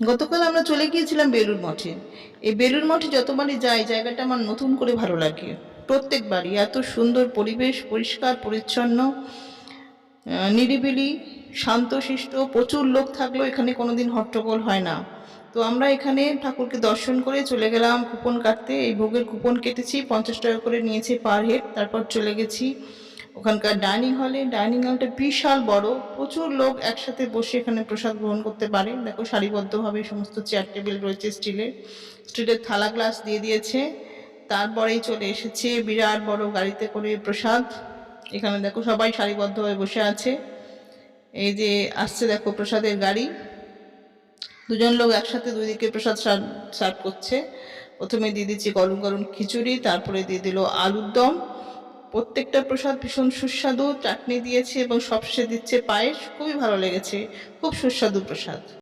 গতকাল আমরা চলে গিয়েছিলাম বেলুর মঠে। এই বেলুর মঠে যতবারই যাই, জায়গাটা আমার নতুন করে ভালো লাগে। প্রত্যেকবারই এত সুন্দর পরিবেশ, পরিষ্কার, পরিচ্ছন্ন নিরিবিলি, শান্তশিষ্ট, প্রচুর লোক থাকলেও এখানে কোনোদিন হট্টগোল হয় না। তো আমরা এখানে ঠাকুরকে দর্শন করে চলে গেলাম কুপন কাটতে। এই ভোগের কুপন কেটেছি, পঞ্চাশ টাকা করে নিয়েছে পার হেড, তারপর চলে গেছি ওখানকার ডাইনিং হলে ডাইনিং হলটা বিশাল বড়। প্রচুর লোক একসাথে বসে এখানে প্রসাদ গ্রহণ করতে পারে। দেখো সারিবদ্ধভাবে সমস্ত চেয়ার টেবিল রয়েছে স্টিলের স্টিলের থালা গ্লাস দিয়ে দিয়েছে। তারপরেই চলে এসেছে বিরাট বড় গাড়িতে করে প্রসাদ। এখানে দেখো সবাই সারিবদ্ধভাবে বসে আছে। এই যে আসছে দেখো প্রসাদের গাড়ি। দুজন লোক একসাথে দুই দিকে প্রসাদ সার্ভ করছে। প্রথমে দিয়ে দিচ্ছি গরম গরম খিচুড়ি, তারপরে দিয়ে দিল আলুর দম। প্রত্যেকটা প্রসাদ ভীষণ সুস্বাদু, চাটনি দিয়েছে এবং সবশেষে দিচ্ছে পায়েস। খুবই ভালো লেগেছে। খুব সুস্বাদু প্রসাদ।